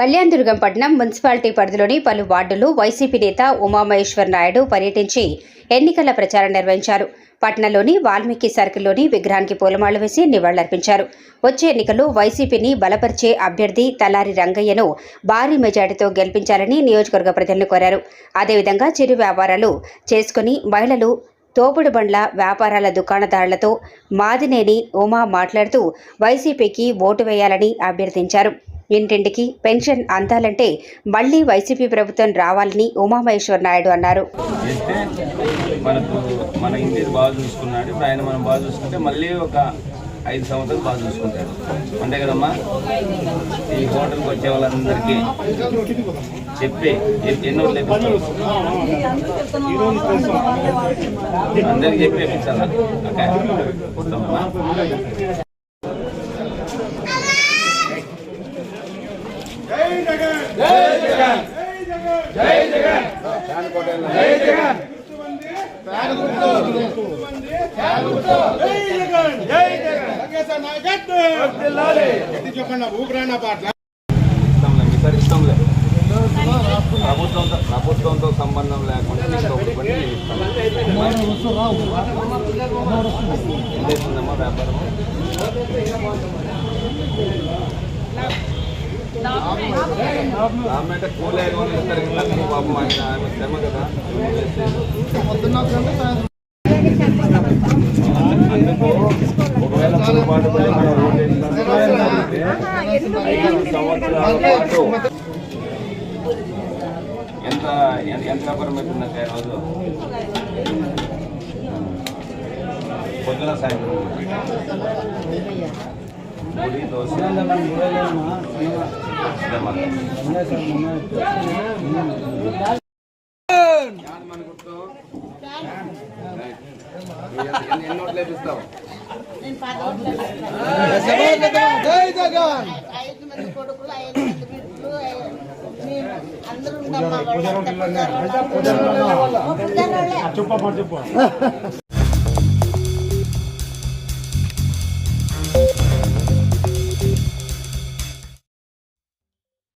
కళ్యాణదుర్గం పట్టణం మున్సిపాలిటీ పరిధిలోని పలు వార్డులు వైసీపీ నేత ఉమామహేశ్వర్ నాయుడు పర్యటించి ఎన్నికల ప్రచారం నిర్వహించారు. పట్టణంలోని వాల్మీకి సర్కిల్లోని విగ్రహానికి పూలమాలు వేసి నివాళులర్పించారు. వచ్చే ఎన్నికల్లో వైసీపీని బలపరిచే అభ్యర్థి తలారి రంగయ్యను భారీ మెజార్టీతో గెలిపించాలని నియోజకవర్గ ప్రజలను కోరారు. అదేవిధంగా చిరు వ్యాపారాలు చేసుకుని మహిళలు తోపుడు బండ్ల వ్యాపారాల దుకాణదారులతో మాదినేని ఉమా మాట్లాడుతూ వైసీపీకి ఓటు వేయాలని అభ్యర్థించారు. ఇంటింటికి పెన్షన్ అందాలంటే మళ్ళీ వైసీపీ ప్రభుత్వం రావాలని ఉమామహేశ్వర్ నాయుడు అన్నారు. మన ఇంటి బాగా చూసుకున్నాడు. ఇప్పుడు ఆయన మనం బాగా చూసుకుంటే మళ్ళీ ఒక ఐదు సంవత్సరాలు బాగా చూసుకుంటారు అంతే కదమ్మా? ఈ హోటల్కి వచ్చే వాళ్ళందరికీ చెప్పి ఎన్నో అందరికీ చెప్పి వేపించాలా ఓకే. చెప్పండి పాటల ఇష్టంలే ప్రభుత్వంతో ప్రభుత్వంతో సంబంధం లేకుండా ఎంత ఇస్తుందమ్మా వ్యాపారం ఆమె అంటే కూలే ఇస్తారు పాపం ఆయన ఆమె శ్రమ కదా. ఒకవేళ పొరపాటు పడి మనం ఐదు సంవత్సరాల పాటు ఎంత ఎంత ఎంత వ్యాపారం అవుతుందంటే రోజు పొద్దున సాయంత్రం. పూరి దోశ. ఎన్ని నోట్లు వేపిస్తావు ఐదు మంది